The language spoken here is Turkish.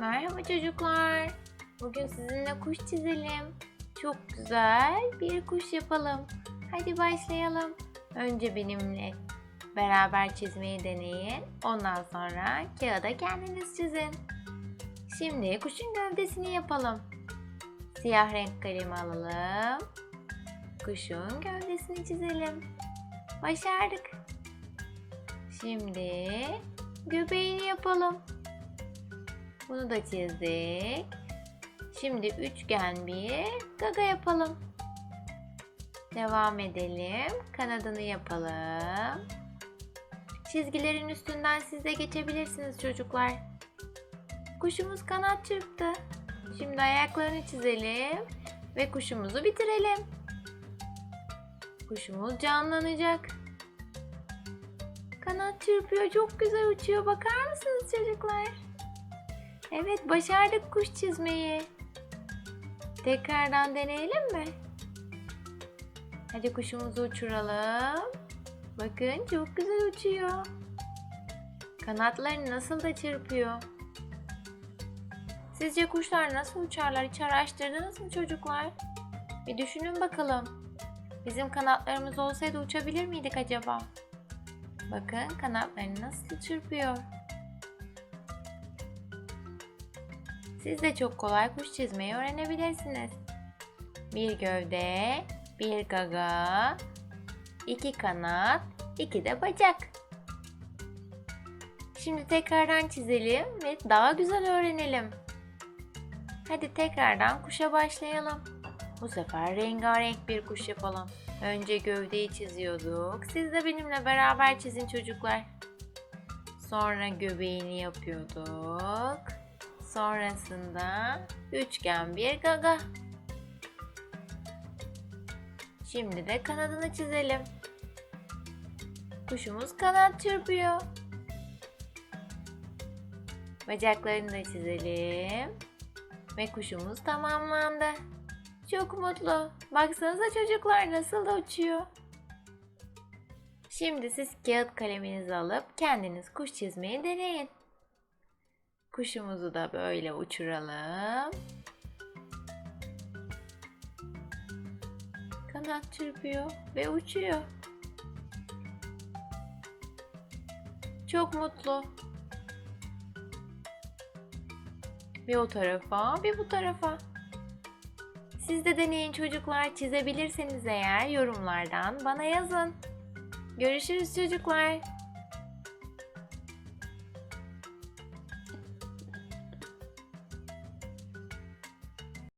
Merhaba çocuklar. Bugün sizinle kuş çizelim. Çok güzel bir kuş yapalım. Hadi başlayalım. Önce benimle beraber çizmeyi deneyin. Ondan sonra kağıda kendiniz çizin. Şimdi kuşun gövdesini yapalım. Siyah renk kalemi alalım. Kuşun gövdesini çizelim. Başardık. Şimdi göbeğini yapalım. Bunu da çizdik. Şimdi üçgen bir gaga yapalım. Devam edelim. Kanadını yapalım. Çizgilerin üstünden siz de geçebilirsiniz çocuklar. Kuşumuz kanat çırptı. Şimdi ayaklarını çizelim ve kuşumuzu bitirelim. Kuşumuz canlanacak. Kanat çırpıyor, çok güzel uçuyor. Bakar mısınız çocuklar? Evet, başardık kuş çizmeyi. Tekrardan deneyelim mi? Hadi kuşumuzu uçuralım. Bakın çok güzel uçuyor. Kanatlarını nasıl da çırpıyor. Sizce kuşlar nasıl uçarlar hiç araştırdınız mı çocuklar? Bir düşünün bakalım. Bizim kanatlarımız olsaydı uçabilir miydik acaba? Bakın kanatlarını nasıl çırpıyor. Siz de çok kolay kuş çizmeyi öğrenebilirsiniz. Bir gövde, bir gaga, iki kanat, iki de bacak. Şimdi tekrardan çizelim ve daha güzel öğrenelim. Hadi tekrardan kuşa başlayalım. Bu sefer rengarenk bir kuş yapalım. Önce gövdeyi çiziyorduk. Siz de benimle beraber çizin çocuklar. Sonra göbeğini yapıyorduk. Sonrasında üçgen bir gaga. Şimdi de kanadını çizelim. Kuşumuz kanat çırpıyor. Bacaklarını da çizelim. Ve kuşumuz tamamlandı. Çok mutlu. Baksanıza çocuklar nasıl da uçuyor. Şimdi siz kağıt kaleminizi alıp kendiniz kuş çizmeyi deneyin. Kuşumuzu da böyle uçuralım. Kanat çırpıyor ve uçuyor. Çok mutlu. Bir o tarafa, bir bu tarafa. Siz de deneyin çocuklar. Çizebilirseniz eğer yorumlardan bana yazın. Görüşürüz çocuklar.